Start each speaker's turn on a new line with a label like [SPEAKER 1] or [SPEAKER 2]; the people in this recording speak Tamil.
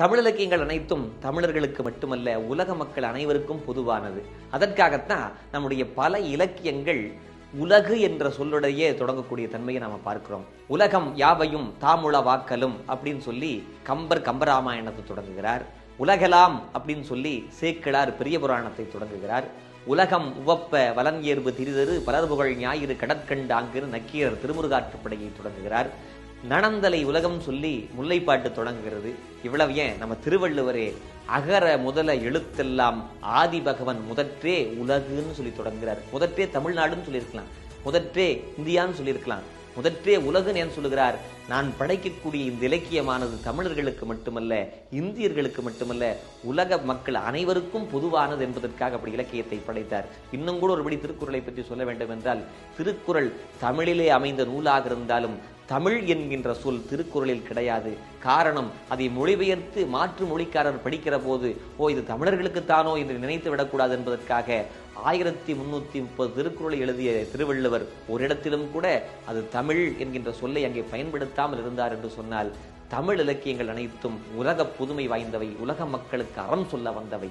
[SPEAKER 1] தமிழ் இலக்கியங்கள் அனைத்தும் தமிழர்களுக்கு மட்டுமல்ல உலக மக்கள் அனைவருக்கும் பொதுவானது அதற்காகத்தான் நம்முடைய பல இலக்கியங்கள் உலகு என்ற சொல்லுடைய தொடங்கக்கூடிய தன்மையை நாம் பார்க்கிறோம் உலகம் யாவையும் தாமுள வாக்கலும் அப்படின்னு சொல்லி கம்பர் கம்பராமாயணத்தை தொடங்குகிறார் உலகலாம் அப்படின்னு சொல்லி சேக்கிழார் பெரிய புராணத்தை தொடங்குகிறார் உலகம் உவப்ப வலன் ஏர்வு திரிதரு பலர் புகழ் ஞாயிறு கடற்கண்டு அங்கிரு நக்கீரர் திருமுருகாற்றுப்படையை தொடங்குகிறார் நடந்தலை உலகம் சொல்லி முல்லைப்பாட்டு தொடங்குகிறது இவ்வளவு ஏன் நம்ம திருவள்ளுவரே அகர முதல எழுத்தெல்லாம் ஆதி பகவன் முதற்றே உலகுன்னு சொல்லி தொடங்குகிறார் முதற்றே தமிழ்நாடுன்னு சொல்லியிருக்கலாம் முதற்றே இந்தியான்னு சொல்லியிருக்கலாம் முதற்றே உலகுன்னு ஏன் சொல்லுகிறார் நான் படைக்கக்கூடிய இந்த இலக்கியமானது தமிழர்களுக்கு மட்டுமல்ல இந்தியர்களுக்கு மட்டுமல்ல உலக மக்கள் அனைவருக்கும் பொதுவானது என்பதற்காக அப்படி இலக்கியத்தை படைத்தார் இன்னும் கூட ஒருபடி திருக்குறளை பற்றி சொல்ல வேண்டும் என்றால் திருக்குறள் தமிழிலே அமைந்த நூலாக இருந்தாலும் தமிழ் என்கின்ற சொல் திருக்குறளில் கிடையாது காரணம் அதை மொழிபெயர்த்து மாற்று மொழிக்காரர் படிக்கிற போது ஓ இது தமிழர்களுக்குத்தானோ என்று நினைத்து விடக்கூடாது என்பதற்காக ஆயிரத்தி முன்னூற்றி முப்பது திருக்குறளை எழுதிய திருவள்ளுவர் ஒரு இடத்திலும் கூட அது தமிழ் என்கின்ற சொல்லை அங்கே பயன்படுத்தாமல் இருந்தார் என்று சொன்னால் தமிழ் இலக்கியங்கள் அனைத்தும் உலக புதுமை வாய்ந்தவை உலக மக்களுக்கு அறம் சொல்ல வந்தவை